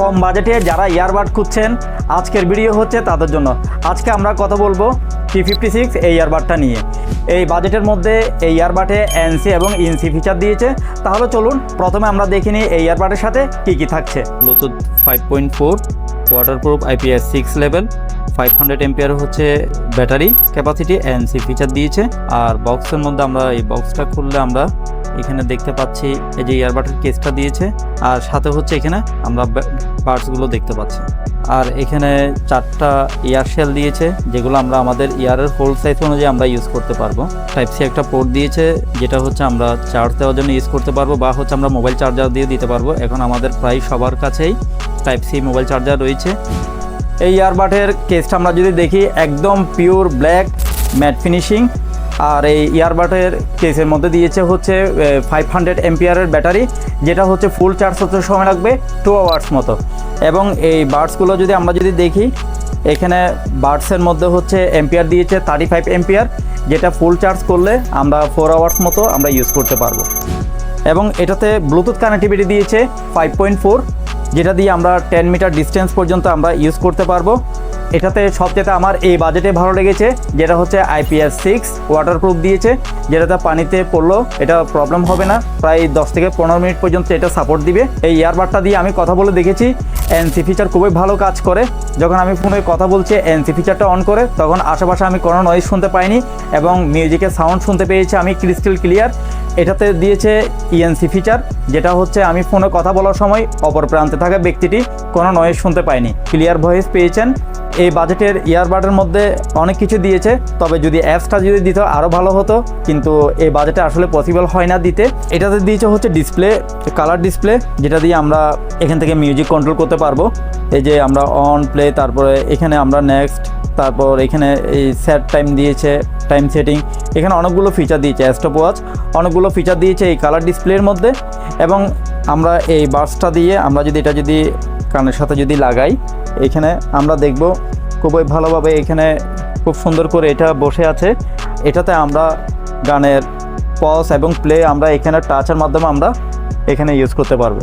কম বাজেটে যারা ইয়ারবাড খুঁজছেন, আজকের ভিডিও হচ্ছে তাদের জন্য। আজকে আমরা কথা বলব টি ফিফটি সিক্স এই ইয়ারবাডটা নিয়ে। এই বাজেটের মধ্যে এই ইয়ারবাডে এনসি এবং ইনসি ফিচার দিয়েছে। তাহলে চলুন, প্রথমে আমরা দেখে নিই এই ইয়ারবাডের সাথে কী কী থাকছে। Bluetooth five point four waterproof IPS six level five hundred ampere হচ্ছে ব্যাটারি ক্যাপাসিটি এনসি ফিচার দিয়েছে। আর বক্সের মধ্যে আমরা, এই বক্সটা খুললে আমরা এখানে দেখতে পাচ্ছি এই যে ইয়ারবাডের কেসটা দিয়েছে, আর সাথে হচ্ছে এখানে আমরা পার্টসগুলো দেখতে পাচ্ছি। আর এখানে চারটা ইয়ার শেল দিয়েছে, যেগুলো আমরা আমাদের ইয়ারের হোল সাইজ অনুযায়ী আমরা ইউজ করতে পারব। টাইপ সি একটা পোর্ট দিয়েছে, যেটা হচ্ছে আমরা চার্জ দেওয়ার জন্য ইউজ করতে পারব, বা হচ্ছে আমরা মোবাইল চার্জার দিয়ে দিতে পারব। এখন আমাদের প্রায় সবার কাছেই টাইপ সি মোবাইল চার্জার রয়েছে। এই ইয়ারবাডের কেসটা আমরা যদি দেখি, একদম পিওর ব্ল্যাক ম্যাট ফিনিশিং আর এই ইয়ারবাডের কেসের মধ্যে দিয়েছে হচ্ছে ফাইভ হান্ড্রেড এমপিয়ারের ব্যাটারি, যেটা হচ্ছে ফুল চার্জ হতে সময় লাগবে টু আওয়ার্স মতো। এবং এই বার্ডসগুলো যদি আমরা যদি দেখি, এখানে বার্ডসের মধ্যে হচ্ছে এম্পিয়ার দিয়েছে থার্টি ফাইভ এম্পিয়ার যেটা ফুল চার্জ করলে আমরা ফোর আওয়ার্স মতো আমরা ইউজ করতে পারব। এবং এটাতে ব্লুটুথ কানেক্টিভিটি দিয়েছে ফাইভ পয়েন্ট ফোর যেটা দিয়ে আমরা টেন মিটার ডিস্টেন্স পর্যন্ত আমরা ইউজ করতে পারব। এটাতে সবচেয়ে আমার এই বাজেটে ভালো লেগেছে, যেটা হচ্ছে আইপিএস সিক্স ওয়াটারপ্রুফ দিয়েছে, যেটাতে পানিতে পড়লেও এটা প্রবলেম হবে না, প্রায় দশ থেকে পনেরো মিনিট পর্যন্ত এটা সাপোর্ট দিবে। এই ইয়ারবাডটা দিয়ে আমি কথা বলে দেখেছি এনসি ফিচার খুবই ভালো কাজ করে। যখন আমি ফোনে কথা বলছি এনসি ফিচারটা অন করে, তখন আশেপাশে আমি কোনো নয়েজ শুনতে পাইনি এবং মিউজিকের সাউন্ড শুনতে পেয়েছি আমি ক্রিস্টাল ক্লিয়ার এটাতে দিয়েছে ইএনসি ফিচার যেটা হচ্ছে আমি ফোনে কথা বলার সময় অপর প্রান্তে থাকা ব্যক্তিটি কোনো নয়েজ শুনতে পায়নি ক্লিয়ার ভয়েস পেয়েছেন এই বাজেটের ইয়ারবাডের মধ্যে অনেক কিছু দিয়েছে। তবে যদি অ্যাপসটা যদি দিত আরও ভালো হতো। কিন্তু এই বাজেটে আসলে পসিবল হয় না দিতে। এটাতে দিয়েছে হচ্ছে ডিসপ্লে কালার ডিসপ্লে যেটা দিয়ে আমরা এখান থেকে মিউজিক কন্ট্রোল করতে পারব। এই যে আমরা অন প্লে তারপরে এখানে আমরা নেক্সট তারপর এখানে এই সেট টাইম দিয়েছে টাইম সেটিং এখানে অনেকগুলো ফিচার দিয়েছে স্টপ ওয়াচ অনেকগুলো ফিচার দিয়েছে এই কালার ডিসপ্লের মধ্যে। এবং আমরা এই বাসটা দিয়ে আমরা যদি এটা যদি কানের সাথে যদি লাগাই, এখানে আমরা দেখব খুবই ভালোভাবে এখানে খুব সুন্দর করে এটা বসে আছে। এটাতে আমরা গানের পজ এবং প্লে আমরা এখানে টাচের মাধ্যমে আমরা এখানে ইউজ করতে পারব।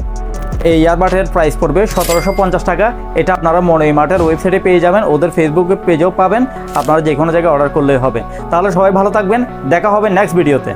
এই ইয়ারবাডের প্রাইস পড়বে সতেরোশো পঞ্চাশ টাকা। এটা আপনারা মনে মার্টের ওয়েবসাইটে পেয়ে যাবেন, ওদের ফেসবুক পেজেও পাবেন। আপনারা যে কোনো জায়গায় অর্ডার করলেই হবে। তাহলে সবাই ভালো থাকবেন, দেখা হবে নেক্সট ভিডিওতে